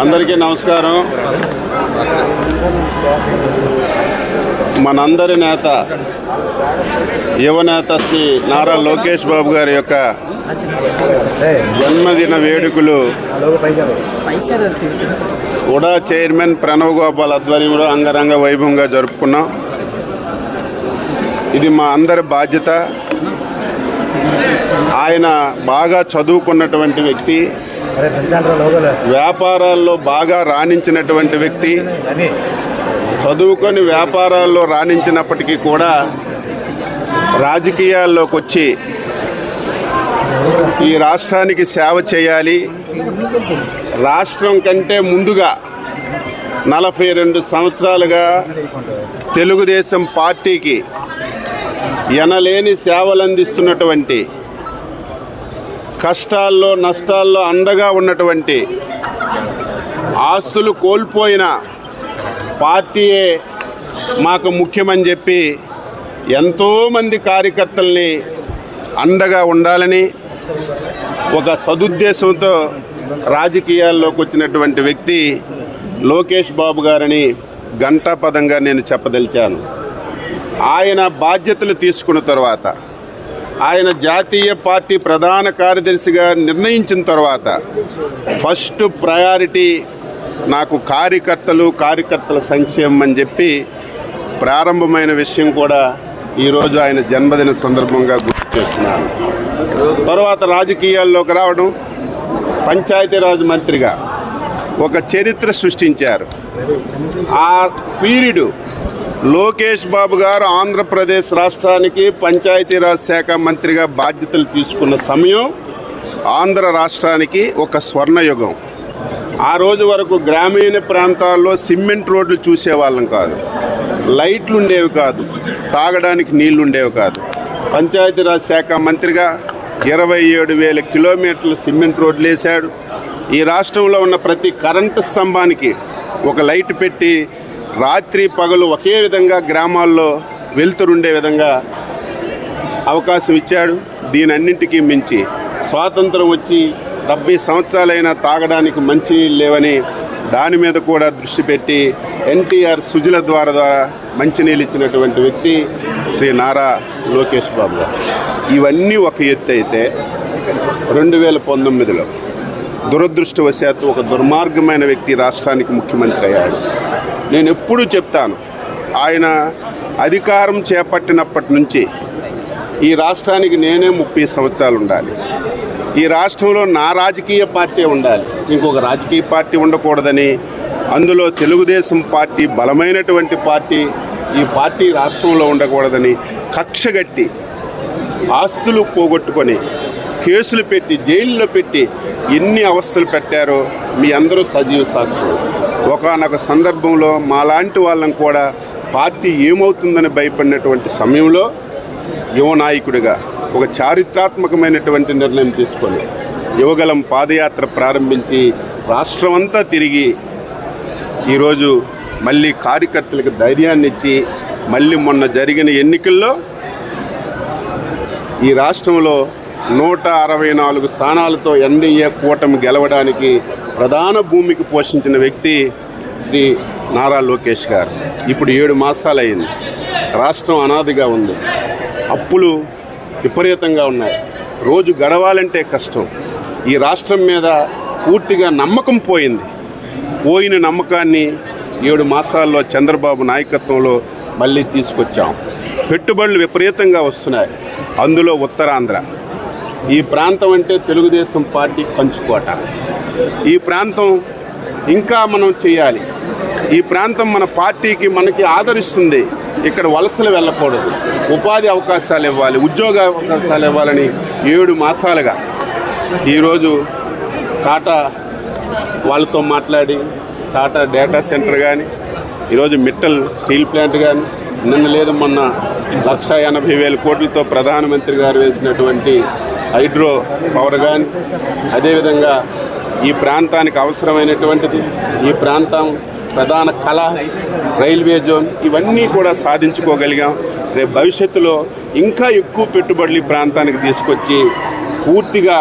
అందరికీ నమస్కారం. మనందరి నేత యువనేత శ్రీ నారా లోకేష్ బాబు గారి యొక్క జన్మదిన వేడుకలు ఉడా చైర్మన్ ప్రణవ్ గోపాల్ ఆధ్వర్యంలో అంగరంగ వైభవంగా జరుపుకున్నాం. ఇది మా అందరి బాధ్యత. ఆయన బాగా చదువుకున్నటువంటి వ్యక్తి. వ్యాపారాల్లో బాగా రాణించినటువంటి వ్యక్తి చదువుకొని వ్యాపారాల్లో రాణించినప్పటికీ కూడా రాజకీయాల్లోకి వచ్చి ఈ రాష్ట్రానికి సేవ చేయాలి. రాష్ట్రం కంటే ముందుగా నలభై రెండు సంవత్సరాలుగా తెలుగుదేశం పార్టీకి ఎనలేని సేవలు అందిస్తున్నటువంటి కష్టాల్లో నష్టాల్లో అండగా ఉన్నటువంటి ఆస్తులు కోల్పోయిన పార్టీయే మాకు ముఖ్యమని చెప్పి ఎంతోమంది కార్యకర్తల్ని అండగా ఉండాలని ఒక సదుద్దేశంతో రాజకీయాల్లోకి వచ్చినటువంటి వ్యక్తి లోకేష్ బాబు గారని ఘంటాపదంగా నేను చెప్పదలిచాను. ఆయన బాధ్యతలు తీసుకున్న తర్వాత ఆయన జాతీయ పార్టీ ప్రధాన కార్యదర్శిగా నిర్ణయించిన తర్వాత ఫస్ట్ ప్రయారిటీ నాకు కార్యకర్తలు కార్యకర్తల సంక్షేమం అని చెప్పి ప్రారంభమైన విషయం కూడా ఈరోజు ఆయన జన్మదిన సందర్భంగా గుర్తు చేస్తున్నాను. తర్వాత రాజకీయాల్లోకి రావడం పంచాయతీరాజ్ మంత్రిగా ఒక చరిత్ర సృష్టించారు. ఆ పీరియడు లోకేష్ బాబు గారు ఆంధ్రప్రదేశ్ రాష్ట్రానికి పంచాయతీరాజ్ శాఖ మంత్రిగా బాధ్యతలు తీసుకున్న సమయం ఆంధ్ర రాష్ట్రానికి ఒక స్వర్ణయుగం. ఆ రోజు వరకు గ్రామీణ ప్రాంతాల్లో సిమెంట్ రోడ్లు చూసేవాళ్ళం కాదు. లైట్లు ఉండేవి కాదు. తాగడానికి నీళ్ళు ఉండేవి కాదు. పంచాయతీరాజ్ శాఖ మంత్రిగా ఇరవై ఏడు వేల కిలోమీటర్ల సిమెంట్ రోడ్లు వేశాడు ఈ రాష్ట్రంలో ఉన్న ప్రతి కరెంటు స్తంభానికి ఒక లైట్ పెట్టి రాత్రి పగలు ఒకే విధంగా గ్రామాల్లో వెలుతురుండే విధంగా అవకాశం ఇచ్చాడు. దీని అన్నింటికీ మించి స్వాతంత్రం వచ్చి డెబ్బై సంవత్సరాలైనా తాగడానికి మంచి నీళ్ళు లేవని దాని మీద కూడా దృష్టి పెట్టి ఎన్టీఆర్ సుజల ద్వారా ద్వారా మంచినీళ్ళు ఇచ్చినటువంటి వ్యక్తి శ్రీ నారా లోకేష్ బాబు ఇవన్నీ ఒక ఎత్తు అయితే రెండు వేల పంతొమ్మిదిలో దురదృష్టవశాత్తు ఒక దుర్మార్గమైన వ్యక్తి రాష్ట్రానికి ముఖ్యమంత్రి అయ్యాడు. నేను ఎప్పుడూ చెప్తాను. ఆయన అధికారం చేపట్టినప్పటి నుంచి ఈ రాష్ట్రానికి నేనే ముప్పై సంవత్సరాలు ఉండాలి. ఈ రాష్ట్రంలో నా రాజకీయ పార్టీ ఉండాలి. ఇంకొక రాజకీయ పార్టీ ఉండకూడదని అందులో తెలుగుదేశం పార్టీ బలమైనటువంటి పార్టీ ఈ పార్టీ రాష్ట్రంలో ఉండకూడదని కక్షగట్టి ఆస్తులు పోగొట్టుకొని కేసులు పెట్టి జైల్లో పెట్టి ఎన్ని అవస్థలు పెట్టారో మీ అందరూ సజీవ సాక్షులు. ఒకనొక సందర్భంలో మాలాంటి వాళ్ళం కూడా పార్టీ ఏమవుతుందని భయపడినటువంటి సమయంలో యువ నాయకుడిగా ఒక చారిత్రాత్మకమైనటువంటి నిర్ణయం తీసుకొని యువగలం పాదయాత్ర ప్రారంభించి రాష్ట్రమంతా తిరిగి ఈరోజు మళ్ళీ కార్యకర్తలకు ధైర్యాన్ని ఇచ్చి మళ్ళీ మొన్న జరిగిన ఎన్నికల్లో ఈ రాష్ట్రంలో నూట అరవై నాలుగు స్థానాలతో ఎన్డీఏ కూటమి గెలవడానికి ప్రధాన భూమికి పోషించిన వ్యక్తి శ్రీ నారా లోకేష్ గారు. ఇప్పుడు ఏడు మాసాలయ్యింది రాష్ట్రం అనాదిగా ఉంది. అప్పులు విపరీతంగా ఉన్నాయి. రోజు గడవాలంటే కష్టం. ఈ రాష్ట్రం మీద పూర్తిగా నమ్మకం పోయింది. పోయిన నమ్మకాన్ని ఏడు మాసాల్లో చంద్రబాబు నాయకత్వంలో మళ్ళీ తీసుకొచ్చాం. పెట్టుబడులు విపరీతంగా వస్తున్నాయి. అందులో ఉత్తరాంధ్ర. ఈ ప్రాంతం అంటే తెలుగుదేశం పార్టీ పంచుకోట ఈ ప్రాంతం ఇంకా మనం చేయాలి. ఈ ప్రాంతం మన పార్టీకి మనకి ఆదరిస్తుంది. ఇక్కడ వలసలు వెళ్ళకూడదు. ఉపాధి అవకాశాలు ఇవ్వాలి ఉద్యోగ అవకాశాలు ఇవ్వాలని ఏడు మాసాలుగా ఈరోజు టాటా వాళ్ళతో మాట్లాడి టాటా డేటా సెంటర్ కానీ ఈరోజు మిట్టల్ స్టీల్ ప్లాంట్ కానీ నిన్న లేదు మొన్న లక్ష ఎనభై వేల కోట్లతో ప్రధానమంత్రి గారు వేసినటువంటి హైడ్రో పవర్ కానీ అదేవిధంగా ఈ ప్రాంతానికి అవసరమైనటువంటిది ఈ ప్రాంతం ప్రధాన కళ రైల్వే జోన్ ఇవన్నీ కూడా సాధించుకోగలిగాం. రేపు భవిష్యత్తులో ఇంకా ఎక్కువ పెట్టుబడులు ఈ ప్రాంతానికి తీసుకొచ్చి పూర్తిగా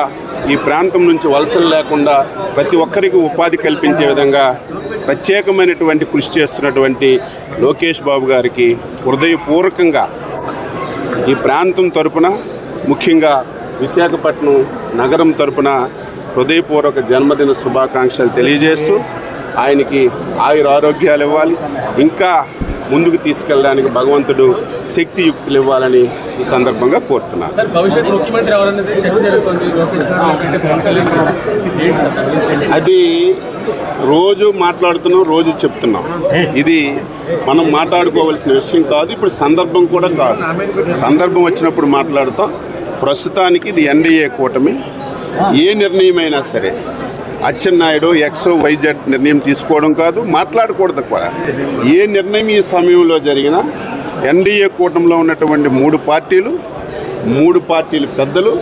ఈ ప్రాంతం నుంచి వలసలు లేకుండా ప్రతి ఒక్కరికి ఉపాధి కల్పించే విధంగా ప్రత్యేకమైనటువంటి కృషి చేస్తున్నటువంటి లోకేష్ బాబు గారికి హృదయపూర్వకంగా ఈ ప్రాంతం తరపున ముఖ్యంగా విశాఖపట్నం నగరం తరపున హృదయపూర్వక జన్మదిన శుభాకాంక్షలు తెలియజేస్తూ ఆయనకి ఆయుర ఆరోగ్యాలు ఇవ్వాలి. ఇంకా ముందుకు తీసుకెళ్ళడానికి భగవంతుడు శక్తియుక్తులు ఇవ్వాలని ఈ సందర్భంగా కోరుతున్నాను? అది రోజు మాట్లాడుతున్నాం రోజు చెప్తున్నాం. ఇది మనం మాట్లాడుకోవాల్సిన విషయం కాదు ఇప్పుడు సందర్భం కూడా కాదు. సందర్భం వచ్చినప్పుడు మాట్లాడతాం ప్రస్తుతానికి ఇది ఎన్డీఏ కూటమి. ఏ నిర్ణయమైనా సరే అచ్చెన్నాయుడు ఎక్స్ వైజెడ్ నిర్ణయం తీసుకోవడం కాదు మాట్లాడకూడదు కూడా. ఏ నిర్ణయం ఈ సమయంలో జరిగినా ఎన్డీఏ కూటమిలో ఉన్నటువంటి మూడు పార్టీలు మూడు పార్టీలు పెద్దలు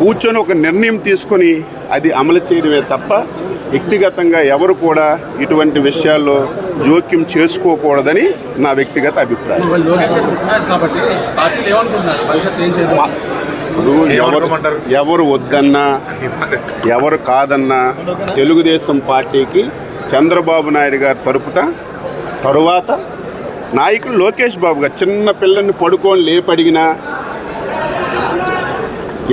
కూర్చొని ఒక నిర్ణయం తీసుకొని అది అమలు చేయడమే తప్ప వ్యక్తిగతంగా ఎవరు కూడా ఇటువంటి విషయాల్లో జోక్యం చేసుకోకూడదని నా వ్యక్తిగత అభిప్రాయం. ఇప్పుడు ఎవరు ఎవరు వద్దన్నా ఎవరు కాదన్నా తెలుగుదేశం పార్టీకి చంద్రబాబు నాయుడు గారు తరపుట తరువాత నాయకులు లోకేష్ బాబు గారు చిన్న పిల్లల్ని పడుకొని లేపడిగినా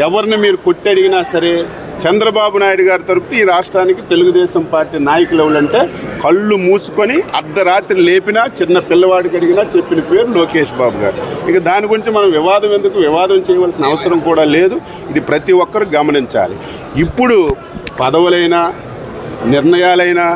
ఎవరిని మీరు కొట్టి అడిగినా సరే చంద్రబాబు నాయుడు గారి తరపున ఈ రాష్ట్రానికి తెలుగుదేశం పార్టీ నాయకులు ఎవరంటే కళ్ళు మూసుకొని అర్ధరాత్రి లేపినా చిన్న పిల్లవాడికి అడిగినా చెప్పిన పేరు లోకేష్ బాబు గారు. ఇక దాని గురించి మనం వివాదం ఎందుకు? వివాదం చేయవలసిన అవసరం కూడా లేదు. ఇది ప్రతి ఒక్కరు గమనించాలి. ఇప్పుడు పదవులైనా నిర్ణయాలైనా